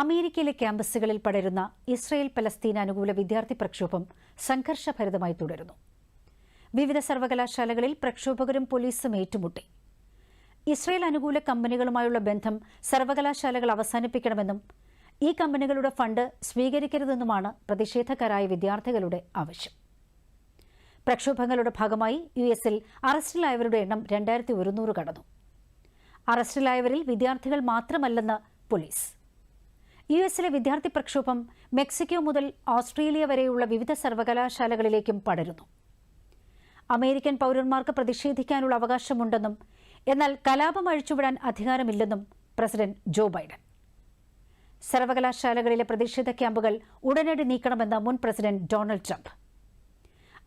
അമേരിക്കയിലെ ക്യാമ്പസുകളിൽ പടരുന്ന ഇസ്രയേൽ പലസ്തീൻ അനുകൂല വിദ്യാർത്ഥി പ്രക്ഷോഭം സംഘർഷഭരിതമായി തുടരുന്നു. വിവിധ സർവകലാശാലകളിൽ പ്രക്ഷോഭകരും പോലീസും ഏറ്റുമുട്ടി. ഇസ്രയേൽ അനുകൂല കമ്പനികളുമായുള്ള ബന്ധം സർവകലാശാലകൾ അവസാനിപ്പിക്കണമെന്നും ഈ കമ്പനികളുടെ ഫണ്ട് സ്വീകരിക്കരുതെന്നുമാണ് പ്രതിഷേധക്കാരായ വിദ്യാർത്ഥികളുടെ ആവശ്യം. പ്രക്ഷോഭങ്ങളുടെ ഭാഗമായി യു എസിൽ അറസ്റ്റിലായവരുടെ എണ്ണം രണ്ടായിരത്തി ഒരുന്നൂറ് കടന്നു. അറസ്റ്റിലായവരിൽ വിദ്യാർത്ഥികൾ മാത്രമല്ലെന്ന് പോലീസ്. യു എസിലെ വിദ്യാർത്ഥി പ്രക്ഷോഭം മെക്സിക്കോ മുതൽ ഓസ്ട്രേലിയ വരെയുള്ള വിവിധ സർവകലാശാലകളിലേക്കും പടരുന്നു. അമേരിക്കൻ പൗരന്മാർക്ക് പ്രതിഷേധിക്കാനുള്ള അവകാശമുണ്ടെന്നും എന്നാൽ കലാപം അഴിച്ചുവിടാൻ അധികാരമില്ലെന്നും പ്രസിഡന്റ് ജോ ബൈഡൻ. സർവകലാശാലകളിലെ പ്രതിഷേധ ക്യാമ്പുകൾ ഉടനടി നീക്കണമെന്ന് മുൻ പ്രസിഡന്റ് ഡൊണാൾഡ് ട്രംപ്.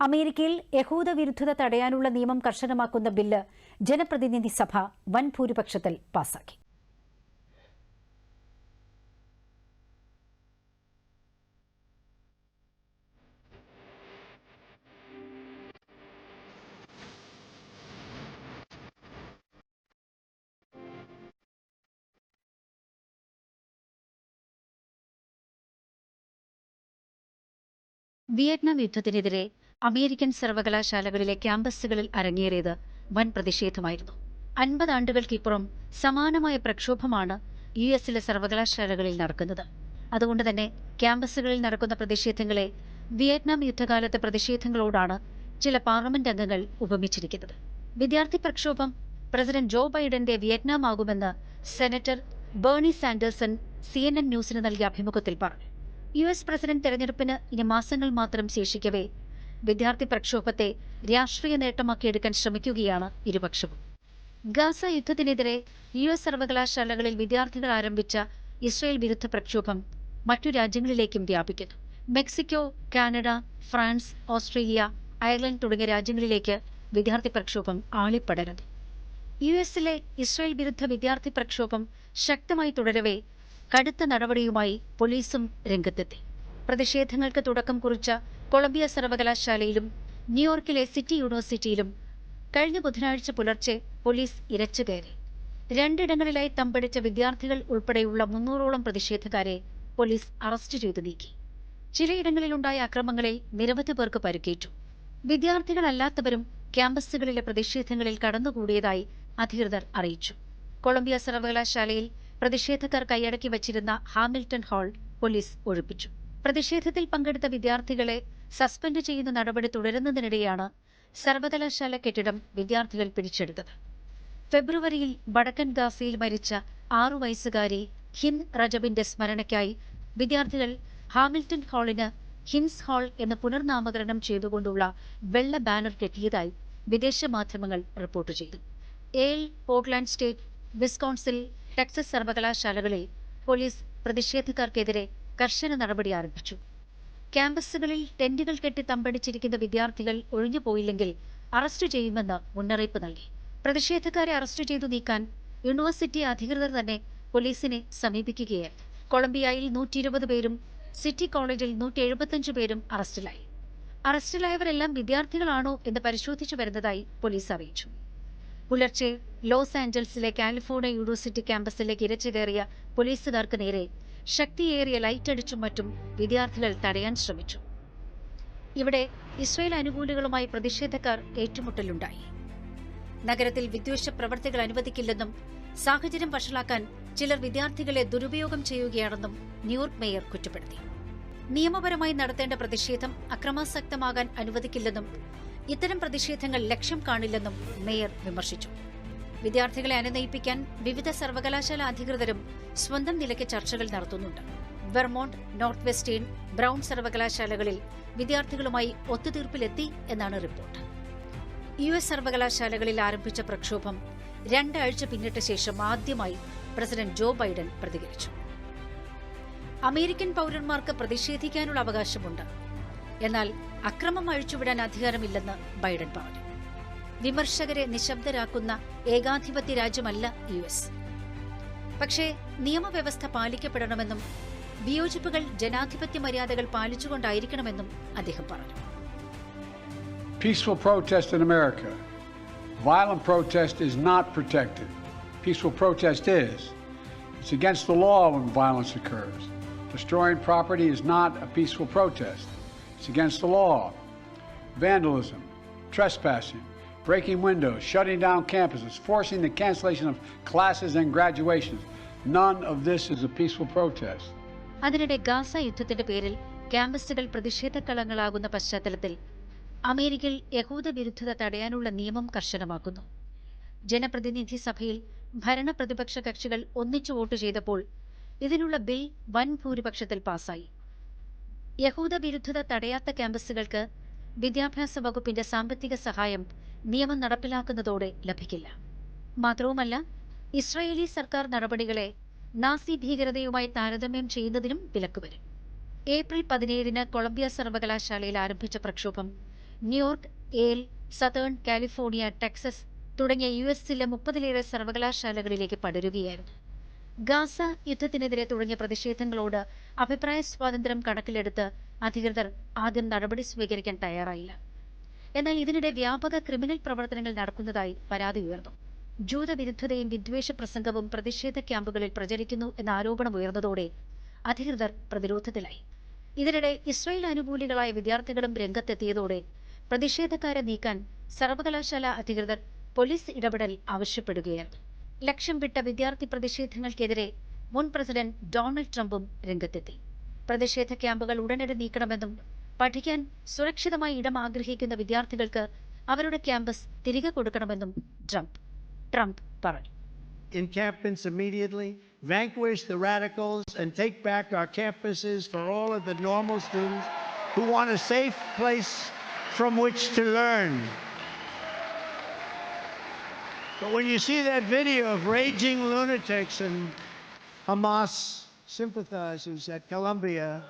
അമേരിക്കയിൽ യഹൂദ വിരുദ്ധത തടയാനുള്ള നിയമം കർശനമാക്കുന്ന ബില്ല് ജനപ്രതിനിധി സഭ വൻ ഭൂരിപക്ഷത്തിൽ പാസാക്കി. വിയറ്റ്നാം യുദ്ധത്തിനെതിരെ അമേരിക്കൻ സർവകലാശാലകളിലെ ക്യാമ്പസുകളിൽ അരങ്ങേറിയത് വൻ പ്രതിഷേധമായിരുന്നു. അൻപത് ആണ്ടുകൾക്കിപ്പുറം സമാനമായ പ്രക്ഷോഭമാണ് യു എസിലെ സർവകലാശാലകളിൽ നടക്കുന്നത്. അതുകൊണ്ട് തന്നെ ക്യാമ്പസുകളിൽ നടക്കുന്ന പ്രതിഷേധങ്ങളെ വിയറ്റ്നാം യുദ്ധകാലത്തെ പ്രതിഷേധങ്ങളോടാണ് ചില പാർലമെന്റ് അംഗങ്ങൾ ഉപമിച്ചിരിക്കുന്നത്. വിദ്യാർത്ഥി പ്രക്ഷോഭം പ്രസിഡന്റ് ജോ ബൈഡന്റെ വിയറ്റ്നാം ആകുമെന്ന് senator Bernie Sanderson C N N ന്യൂസിന് നൽകിയ അഭിമുഖത്തിൽ പറഞ്ഞു. യു എസ് പ്രസിഡന്റ് തെരഞ്ഞെടുപ്പിന് ഇനി മാസങ്ങൾ മാത്രം ശേഷിക്കവേ. വിദ്യാർത്ഥി പ്രക്ഷോഭത്തെ രാഷ്ട്രീയ നേട്ടമാക്കിയെടുക്കാൻ ശ്രമിക്കുകയാണ് ഇരുപക്ഷവും. ഗാസ യുദ്ധത്തിനെതിരെ യു എസ് സർവകലാശാലകളിൽ വിദ്യാർത്ഥികൾ ആരംഭിച്ച ഇസ്രയേൽ വിരുദ്ധ പ്രക്ഷോഭം മറ്റു രാജ്യങ്ങളിലേക്കും വ്യാപിക്കുന്നു. Mexico Canada France Australia Ireland തുടങ്ങിയ രാജ്യങ്ങളിലേക്ക് വിദ്യാർത്ഥി പ്രക്ഷോഭം ആളിപ്പടരുന്നു. യു എസിലെ ഇസ്രയേൽ വിരുദ്ധ വിദ്യാർത്ഥി പ്രക്ഷോഭം ശക്തമായി തുടരവേ കടുത്ത നടപടിയുമായി പോലീസും രംഗത്തെത്തി. പ്രതിഷേധങ്ങൾക്ക് തുടക്കം കുറിച്ച കൊളംബിയ സർവകലാശാലയിലും ന്യൂയോർക്കിലെ സിറ്റി യൂണിവേഴ്സിറ്റിയിലും കഴിഞ്ഞ ബുധനാഴ്ച പുലർച്ചെ പോലീസ് ഇരച്ചു കയറി. രണ്ടിടങ്ങളിലായി തമ്പടിച്ച വിദ്യാർത്ഥികൾ ഉൾപ്പെടെയുള്ള മുന്നൂറോളം പ്രതിഷേധക്കാരെ പോലീസ് അറസ്റ്റ് ചെയ്തു നീക്കി. ചിലയിടങ്ങളിലുണ്ടായ അക്രമങ്ങളിൽ നിരവധി പേർക്ക് പരിക്കേറ്റു. വിദ്യാർത്ഥികളല്ലാത്തവരും ക്യാമ്പസുകളിലെ പ്രതിഷേധങ്ങളിൽ കടന്നുകൂടിയതായി അധികൃതർ അറിയിച്ചു. കൊളംബിയ സർവകലാശാലയിൽ പ്രതിഷേധക്കാർ കൈയടക്കി വച്ചിരുന്ന ഹാമിൽട്ടൺ ഹാൾ പോലീസ് ഒഴിപ്പിച്ചു. പ്രതിഷേധത്തിൽ പങ്കെടുത്ത വിദ്യാർത്ഥികളെ സസ്പെൻഡ് ചെയ്യുന്ന നടപടി തുടരുന്നതിനിടെയാണ് സർവകലാശാല കെട്ടിടം വിദ്യാർത്ഥികൾ പിടിച്ചെടുത്തത്. ഫെബ്രുവരിയിൽ വടക്കൻ ഗാസയിൽ മരിച്ച ആറു വയസ്സുകാരി ഹിൻ റജബിന്റെ സ്മരണയ്ക്കായി വിദ്യാർത്ഥികൾ ഹാമിൽട്ടൺ ഹാളിന് ഹിൻസ് ഹാൾ എന്ന് പുനർനാമകരണം ചെയ്തുകൊണ്ടുള്ള വെള്ള ബാനർ കെട്ടിയതായി വിദേശ മാധ്യമങ്ങൾ റിപ്പോർട്ട് ചെയ്തു. Yale Portland State Wisconsin Texas സർവകലാശാലകളിൽ പോലീസ് പ്രതിഷേധക്കാർക്കെതിരെ കർശന നടപടി ആരംഭിച്ചു. ക്യാമ്പസുകളിൽ ടെന്റുകൾ കെട്ടി തമ്പടിച്ചിരിക്കുന്ന വിദ്യാർത്ഥികൾ ഒഴിഞ്ഞുപോയില്ലെങ്കിൽ അറസ്റ്റ് ചെയ്യുമെന്ന് മുന്നറിയിപ്പ് നൽകി. പ്രതിഷേധക്കാരെ അറസ്റ്റ് ചെയ്തു നീക്കാൻ യൂണിവേഴ്സിറ്റി അധികൃതർ തന്നെ പോലീസിനെ സമീപിക്കുകയായി കൊളംബിയയിൽ നൂറ്റി ഇരുപത് പേരും സിറ്റി കോളേജിൽ നൂറ്റി എഴുപത്തഞ്ച് പേരും അറസ്റ്റിലായി. അറസ്റ്റിലായവരെല്ലാം വിദ്യാർത്ഥികളാണോ എന്ന് പരിശോധിച്ചു വരുന്നതായി പോലീസ് അറിയിച്ചു. പുലർച്ചെ ലോസ് ആഞ്ചൽസിലെ കാലിഫോർണിയ യൂണിവേഴ്സിറ്റി ക്യാമ്പസിലേക്ക് ഇരച്ചു കയറിയ പോലീസുകാർക്ക് നേരെ ശക്തിയേറിയ ലൈറ്റ് അടിച്ചും മറ്റും വിദ്യാർത്ഥികൾ തടയാൻ ശ്രമിച്ചു. ഇവിടെ ഇസ്രായേൽ അനുകൂലികളുമായി പ്രതിഷേധക്കാർ ഏറ്റുമുട്ടലുണ്ടായി. നഗരത്തിൽ വിദ്വേഷ പ്രവർത്തികൾ അനുവദിക്കില്ലെന്നും സാഹചര്യം വഷളാക്കാൻ ചിലർ വിദ്യാർത്ഥികളെ ദുരുപയോഗം ചെയ്യുകയാണെന്നും ന്യൂയോർക്ക് മേയർ കുറ്റപ്പെടുത്തി. നിയമപരമായി നടത്തേണ്ട പ്രതിഷേധം അക്രമാസക്തമാകാൻ അനുവദിക്കില്ലെന്നും ഇത്തരം പ്രതിഷേധങ്ങൾ ലക്ഷ്യം കാണില്ലെന്നും മേയർ വിമർശിച്ചു. വിദ്യാർത്ഥികളെ അനുനയിപ്പിക്കാൻ വിവിധ സർവകലാശാല അധികൃതരും സ്വന്തം നിലയ്ക്ക് ചർച്ചകൾ നടത്തുന്നുണ്ട്. വെർമോണ്ട് നോർത്ത് വെസ്റ്റേൺ ബ്രൗൺ സർവകലാശാലകളിൽ വിദ്യാർത്ഥികളുമായി ഒത്തുതീർപ്പിലെത്തി എന്നാണ് റിപ്പോർട്ട്. യു എസ് സർവകലാശാലകളിൽ ആരംഭിച്ച പ്രക്ഷോഭം രണ്ടാഴ്ച പിന്നിട്ട ശേഷം ആദ്യമായി പ്രസിഡന്റ് ജോ ബൈഡൻ പ്രതികരിച്ചു. അമേരിക്കൻ പൌരന്മാർക്ക് പ്രതിഷേധിക്കാനുള്ള അവകാശമുണ്ട്. എന്നാൽ അക്രമം അഴിച്ചുവിടാൻ അധികാരമില്ലെന്ന് ബൈഡൻ പറഞ്ഞു വിമർശകരെ നിശബ്ദരാക്കുന്ന ഏകാധിപത്യ രാജ്യമല്ല യു എസ് പക്ഷേ നിയമവ്യവസ്ഥ പാലിക്കപ്പെടണമെന്നും വിയോജിപ്പുകൾ ജനാധിപത്യ മര്യാദകൾ പാലിച്ചുകൊണ്ടായിരിക്കണമെന്നും അദ്ദേഹം പറഞ്ഞു Peaceful protest in America. Violent protest is not protected. Peaceful protest is. It's against the law when violence occurs. Destroying property is not a peaceful protest. It's against the law. Vandalism, trespassing, breaking windows, shutting down campuses, forcing the cancellation of classes and graduations. None of this is a peaceful protest. അതിനിടെ Gaza യുദ്ധത്തിന്റെ പേരിൽ ക്യാമ്പസുകൾ പ്രതിഷേധ പ്രതിഷേധക്കളങ്ങളാകുന്ന പശ്ചാത്തലത്തിൽ അമേരിക്കയിൽ യഹൂദ വിരുദ്ധത തടയാനുള്ള നിയമം കർശനമാക്കുന്നു ജനപ്രതിനിധി സഭയിൽ ഭരണ പ്രതിപക്ഷ കക്ഷികൾ ഒന്നിച്ചു വോട്ട് ചെയ്തപ്പോൾ ഇതിനുള്ള ബിൽ വൻ ഭൂരിപക്ഷത്തിൽ പാസായി യഹൂദ വിരുദ്ധത തടയാത്ത ക്യാമ്പസുകൾക്ക് വിദ്യാഭ്യാസ വകുപ്പിന്റെ സാമ്പത്തിക സഹായം നിയമം നടപ്പിലാക്കുന്നതോടെ ലഭിക്കില്ല. മാത്രവുമല്ല ഇസ്രായേലി സർക്കാർ നടപടികളെ നാസി ഭീകരതയുമായി താരതമ്യം ചെയ്യുന്നതിനും വിലക്ക് വരും. ഏപ്രിൽ പതിനേഴിന് കൊളംബിയ സർവകലാശാലയിൽ ആരംഭിച്ച പ്രക്ഷോഭം New York Yale Southern California Texas തുടങ്ങിയ യു എസിലെ മുപ്പതിലേറെ സർവകലാശാലകളിലേക്ക് പടരുകയായിരുന്നു. ഗാസ യുദ്ധത്തിനെതിരെ തുടങ്ങിയ പ്രതിഷേധങ്ങളോട് അഭിപ്രായ സ്വാതന്ത്ര്യം കണക്കിലെടുത്ത് അധികൃതർ ആദ്യം നടപടി സ്വീകരിക്കാൻ തയ്യാറായില്ല. എന്നാൽ ഇതിനിടെ വ്യാപക ക്രിമിനൽ പ്രവർത്തനങ്ങൾ നടക്കുന്നതായി പരാതി ഉയർന്നു. ജൂതവിരുദ്ധതയും വിദ്വേഷ പ്രസംഗവും പ്രതിഷേധ ക്യാമ്പുകളിൽ പ്രചരിക്കുന്നു എന്ന ആരോപണം ഉയർന്നതോടെ അധികൃതർ പ്രതിരോധത്തിലായി. ഇതിനിടെ ഇസ്രായേൽ അനുകൂലികളായ വിദ്യാർത്ഥികളും രംഗത്തെത്തിയതോടെ പ്രതിഷേധക്കാരെ നീക്കാൻ സർവകലാശാല അധികൃതർ പോലീസ് ഇടപെടൽ ആവശ്യപ്പെടുകയായിരുന്നു. ലക്ഷ്യം വിട്ട വിദ്യാർത്ഥി പ്രതിഷേധങ്ങൾക്കെതിരെ മുൻ പ്രസിഡന്റ് ഡൊണാൾഡ് ട്രംപും രംഗത്തെത്തി പ്രതിഷേധ ക്യാമ്പുകൾ ഉടനടി നീക്കണമെന്നും പഠിക്കാൻ സുരക്ഷിതമായി ഇടം ആഗ്രഹിക്കുന്ന വിദ്യാർത്ഥികൾക്ക് അവരുടെ ക്യാമ്പസ് തിരികെ കൊടുക്കണമെന്നും ട്രംപ് ട്രംപ് പറഞ്ഞു encampments immediately, vanquish the radicals, and take back our campuses for all of the normal students who want a safe place from which to learn. But when you see that video of raging lunatics and Hamas sympathizers at Columbia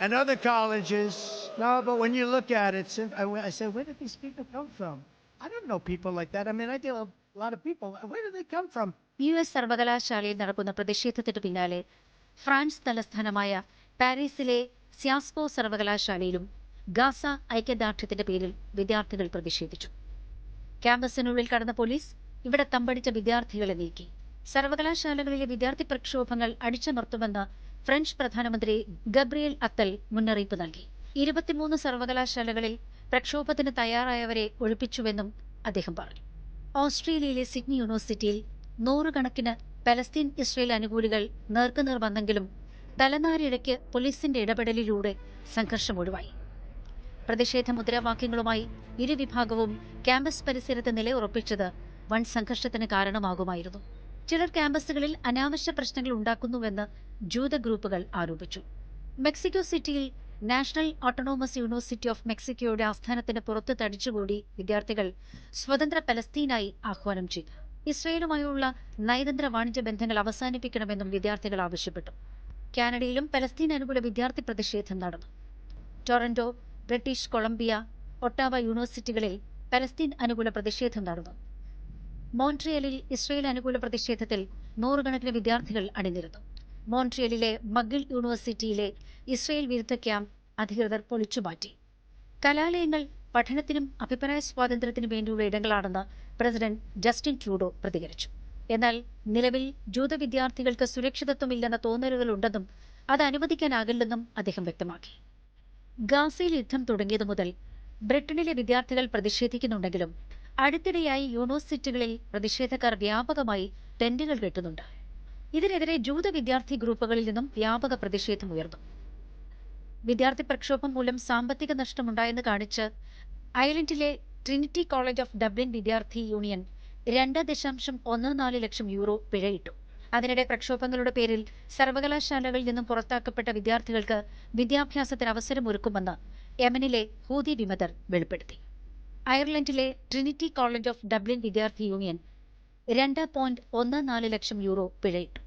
and other colleges, no, but when you look at it, I, said, where did these people come from? I don't know people like that. I mean, I deal with a lot of people. Where do they come from? U സർവകലാശാലയിൽ നടക്കുന്ന പ്രതിഷേധത്തിന് പിന്നാലെ France തലസ്ഥാനമായ പാരീസിലെ സ്യാസ്കോ സർവകലാശാലയിലും Gaza ഐക്യദാർഢ്യത്തിന്റെ പേരിൽ വിദ്യാർത്ഥികൾ പ്രതിഷേധിച്ചു ക്യാമ്പസിനുള്ളിൽ കടന്ന പോലീസ് ഇവിടെ തമ്പടിച്ച വിദ്യാർത്ഥികളെ നീക്കി. സർവകലാശാലകളിലെ വിദ്യാർത്ഥി പ്രക്ഷോഭങ്ങൾ അടിച്ചമർത്തുമെന്ന് ഫ്രഞ്ച് പ്രധാനമന്ത്രി ഗബ്രിയേൽ അത്തൽ മുന്നറിയിപ്പ് നൽകി. ഇരുപത്തിമൂന്ന് സർവകലാശാലകളിൽ പ്രക്ഷോഭത്തിന് തയ്യാറായവരെ ഒഴിപ്പിച്ചുവെന്നും അദ്ദേഹം പറഞ്ഞു. ഓസ്ട്രേലിയയിലെ സിഡ്നി യൂണിവേഴ്സിറ്റിയിൽ നൂറുകണക്കിന് പലസ്തീൻ ഇസ്രയേൽ അനുകൂലികൾ നേർക്കുനേർ വന്നെങ്കിലും തലനാരിഴയ്ക്ക് പോലീസിന്റെ ഇടപെടലിലൂടെ സംഘർഷം ഒഴിവായി. പ്രതിഷേധ മുദ്രാവാക്യങ്ങളുമായി ഇരുവിഭാഗവും ക്യാമ്പസ് പരിസരത്ത് നിലയുറപ്പിച്ചത് വൻ സംഘർഷത്തിന് കാരണമാകുമായിരുന്നു. ചിലർ ക്യാമ്പസുകളിൽ അനാവശ്യ പ്രശ്നങ്ങൾ ഉണ്ടാക്കുന്നുവെന്ന് ജൂത ഗ്രൂപ്പുകൾ ആരോപിച്ചു. മെക്സിക്കോ സിറ്റിയിൽ നാഷണൽ ഓട്ടോണോമസ് യൂണിവേഴ്സിറ്റി ഓഫ് മെക്സിക്കോയുടെ ആസ്ഥാനത്തിന് പുറത്ത് തടിച്ചുകൂടി വിദ്യാർത്ഥികൾ സ്വതന്ത്ര പലസ്തീനായി ആഹ്വാനം ചെയ്തു. ഇസ്രയേലുമായുള്ള നയതന്ത്ര വാണിജ്യ ബന്ധങ്ങൾ അവസാനിപ്പിക്കണമെന്നും വിദ്യാർത്ഥികൾ ആവശ്യപ്പെട്ടു. കാനഡയിലും പലസ്തീൻ അനുകൂല വിദ്യാർത്ഥി പ്രതിഷേധം നടന്നു. ടൊറന്റോ ബ്രിട്ടീഷ് കൊളംബിയ ഒട്ടാവ യൂണിവേഴ്സിറ്റികളിൽ പലസ്തീൻ അനുകൂല പ്രതിഷേധം നടന്നു. മോൺട്രിയലിൽ ഇസ്രയേൽ അനുകൂല പ്രതിഷേധത്തിൽ നൂറുകണക്കിന് വിദ്യാർത്ഥികൾ അണിനിരന്നു. മോൺട്രിയലിലെ മഗിൾ യൂണിവേഴ്സിറ്റിയിലെ ഇസ്രയേൽ വിരുദ്ധ ക്യാമ്പ് അധികൃതർ പൊളിച്ചുമാറ്റി കലാലയങ്ങൾ പഠനത്തിനും അഭിപ്രായ സ്വാതന്ത്ര്യത്തിനും വേണ്ടിയുള്ള ഇടങ്ങളാണെന്ന് പ്രസിഡന്റ് ജസ്റ്റിൻ ട്രൂഡോ പ്രതികരിച്ചു. എന്നാൽ നിലവിൽ ജൂത വിദ്യാർത്ഥികൾക്ക് സുരക്ഷിതത്വമില്ലെന്ന തോന്നലുകളുണ്ടെന്നും അത് അനുവദിക്കാനാകില്ലെന്നും അദ്ദേഹം വ്യക്തമാക്കി. ഗാസയിൽ യുദ്ധം തുടങ്ങിയതു മുതൽ ബ്രിട്ടനിലെ വിദ്യാർത്ഥികൾ പ്രതിഷേധിക്കുന്നുണ്ടെങ്കിലും അടുത്തിടെയായി യൂണിവേഴ്സിറ്റികളിൽ പ്രതിഷേധക്കാർ വ്യാപകമായി ടെന്റുകൾ കെട്ടുന്നുണ്ട്. ഇതിനെതിരെ ജൂത വിദ്യാർത്ഥി ഗ്രൂപ്പുകളിൽ നിന്നും വ്യാപക പ്രതിഷേധം ഉയർന്നു. വിദ്യാർത്ഥി പ്രക്ഷോഭം മൂലം സാമ്പത്തിക നഷ്ടമുണ്ടായെന്ന് കാണിച്ച് അയർലൻഡിലെ ട്രിനിറ്റി കോളേജ് ഓഫ് ഡബ്ലിൻ വിദ്യാർത്ഥി യൂണിയൻ രണ്ട് ദശാംശം ഒന്ന് നാല് ലക്ഷം യൂറോ പിഴയിട്ടു. അതിനിടെ പ്രക്ഷോഭങ്ങളുടെ പേരിൽ സർവകലാശാലകളിൽ നിന്നും പുറത്താക്കപ്പെട്ട വിദ്യാർത്ഥികൾക്ക് വിദ്യാഭ്യാസത്തിന് അവസരമൊരുക്കുമെന്ന് യമനിലെ ഹൂതി വിമതർ വെളിപ്പെടുത്തി. അയർലൻഡിലെ ട്രിനിറ്റി കോളേജ് ഓഫ് ഡബ്ലിൻ വിദ്യാർത്ഥി യൂണിയൻ രണ്ട് പോയിന്റ് ഒന്ന് നാല് ലക്ഷം യൂറോ പിഴയിട്ടു.